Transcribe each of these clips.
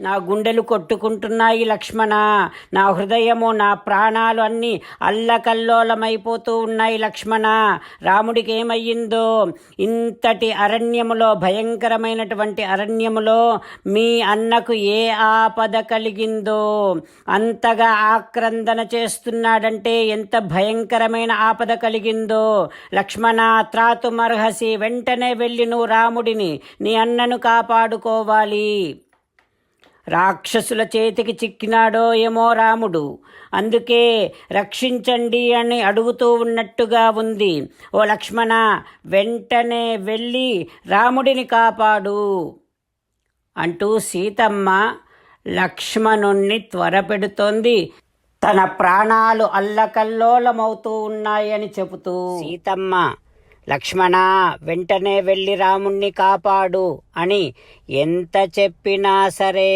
నా గుండెలు కొట్టుకుంటున్నాయి లక్ష్మణ. నా హృదయము నా ప్రాణాలు అన్నీ అల్లకల్లోలమైపోతూ ఉన్నాయి లక్ష్మణ. రాముడికి ఏమయ్యిందో ఇంతటి అరణ్యములో భయంకరమైనటువంటి అరణ్యములో మీ అన్నకు ఏ ఆపద కలిగిందో? అంతగా ఆక్రందన చేస్తున్నాడంటే ఎంత భయంకరమైన ఆపద కలిగిందో? లక్ష్మణ త్రాతుమర్హసి వెంటనే వెళ్ళి నువ్వు రాముడిని నీ అన్నను కాపాడుకోవాలి. రాక్షసుల చేతికి చిక్కినాడో ఏమో రాముడు. అందుకే రక్షించండి అని అడుగుతూ ఉన్నట్టుగా ఉంది. ఓ లక్ష్మణ వెంటనే వెళ్ళి రాముడిని కాపాడు అంటూ సీతమ్మ లక్ష్మణుణ్ణి త్వరపెడుతోంది. తన ప్రాణాలు అల్లకల్లోలమవుతూ ఉన్నాయని చెబుతూ సీతమ్మ లక్ష్మణ వెంటనే వెళ్ళి రాముణ్ణి కాపాడు అని ఎంత చెప్పినా సరే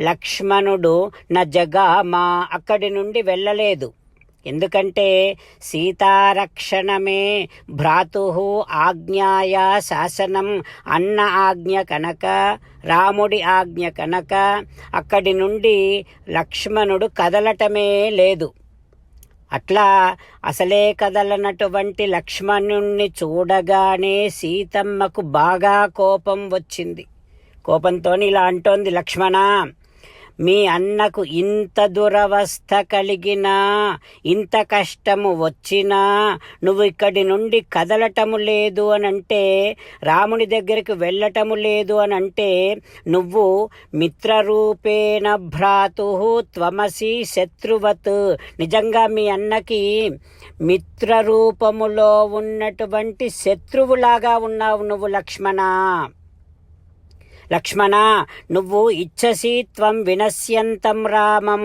లక్ష్మణుడు నా జగ మా అక్కడి నుండి వెళ్ళలేదు. ఎందుకంటే సీతారక్షణమే భ్రాతు ఆజ్ఞాయ శాసనం అన్న ఆజ్ఞ కనుక రాముడి ఆజ్ఞ కనుక అక్కడి నుండి లక్ష్మణుడు కదలటమే లేదు. అట్లా అసలే కదలనటువంటి లక్ష్మణుణ్ణి చూడగానే సీతమ్మకు బాగా కోపం వచ్చింది. కోపంతో ఇలా అంటోంది లక్ష్మణ మీ అన్నకు ఇంత దురవస్థ కలిగినా ఇంత కష్టము వచ్చినా నువ్వు ఇక్కడి నుండి కదలటము లేదు అని అంటే రాముని దగ్గరికి వెళ్ళటము లేదు అని అంటే నువ్వు మిత్రరూపేణ భ్రాతు త్వమసి శత్రువత్. నిజంగా మీ అన్నకి మిత్రరూపములో ఉన్నటువంటి శత్రువులాగా ఉన్నావు నువ్వు లక్ష్మణ. లక్ష్మణ నువ్వు ఇచ్చసి త్వం వినశ్యంతం రామం.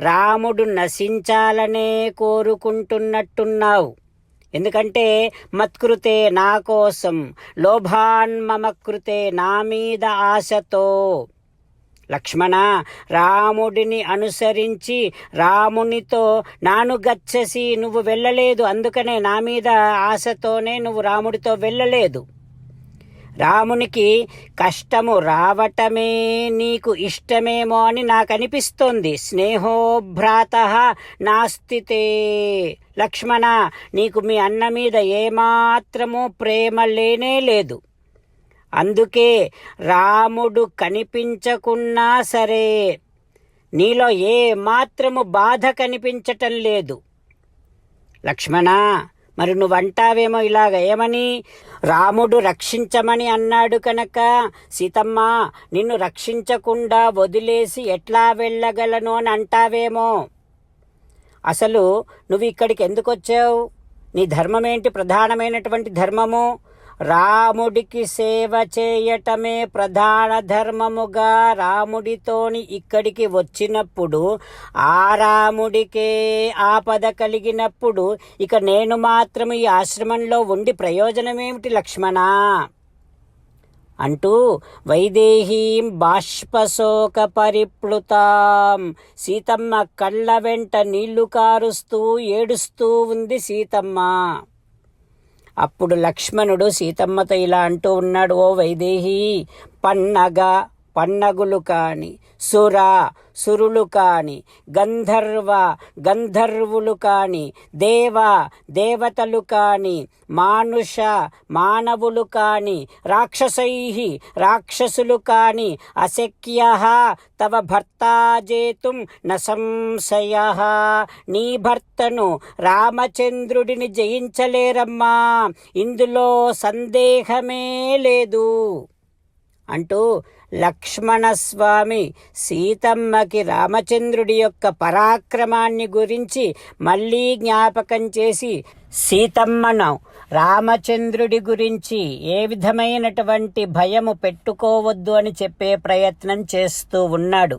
రాముడు నశించాలనే కోరుకుంటున్నట్టున్నావు. ఎందుకంటే మత్కృతే నా కోసం లోభాన్మమకృతే నా మీద ఆశతో. లక్ష్మణ రాముడిని అనుసరించి రామునితో నాను గచ్చసి నువ్వు వెళ్ళలేదు అందుకనే నా మీద ఆశతోనే నువ్వు రాముడితో వెళ్ళలేదు. రామునికి కష్టము రావటమే నీకు ఇష్టమేమో అని నాకు అనిపిస్తోంది స్నేహోభ్రాత నాస్తితే. లక్ష్మణ నీకు మీ అన్న మీద ఏమాత్రము ప్రేమ లేనే లేదు. అందుకే రాముడు కనిపించకున్నా సరే నీలో ఏ మాత్రము బాధ కనిపించటం లేదు. లక్ష్మణ మరి నువ్వంటావేమో ఇలాగ. ఏమని? రాముడు రక్షించమని అన్నాడు కనుక సీతమ్మ నిన్ను రక్షించకుండా వదిలేసి ఎట్లా వెళ్ళగలను అని అంటావేమో? అసలు నువ్వు ఇక్కడికి ఎందుకు వచ్చావు నీ ధర్మం ఏంటి ప్రధానమైనటువంటి ధర్మము? రాముడికి సేవ చేయటమే ప్రధాన ధర్మముగా రాముడితోని ఇక్కడికి వచ్చినప్పుడు ఆ రాముడికే ఆపద కలిగినప్పుడు ఇక నేను మాత్రం ఈ ఆశ్రమంలో ఉండి ప్రయోజనమేమిటి లక్ష్మణ? అంటూ వైదేహీం బాష్పశోక పరిప్లుతాం. సీతమ్మ కళ్ళ వెంట నీళ్ళు కారుస్తూ ఏడుస్తూ ఉంది సీతమ్మ. అప్పుడు లక్ష్మణుడు సీతమ్మతో ఇలా అంటూ ఉన్నాడు ఓ వైదేహి పన్నగ పన్నగులు కాని సుర సురులు కాని గంధర్వ గంధర్వులు కాని దేవ దేవతలు కాని మానుష మానవులు కాని రాక్షసై రాక్షసులు కాని అశక్య తవ భర్తా జేతుం నీ భర్తను రామచంద్రుడిని జయించలేరమ్మా. ఇందులో సందేహమే లేదు. అంటూ లక్ష్మణస్వామి సీతమ్మకి రామచంద్రుడి యొక్క పరాక్రమాన్ని గురించి మళ్ళీ జ్ఞాపకం చేసి సీతమ్మను రామచంద్రుడి గురించి ఏ విధమైనటువంటి భయము పెట్టుకోవద్దు అని చెప్పే ప్రయత్నం చేస్తూ ఉన్నాడు.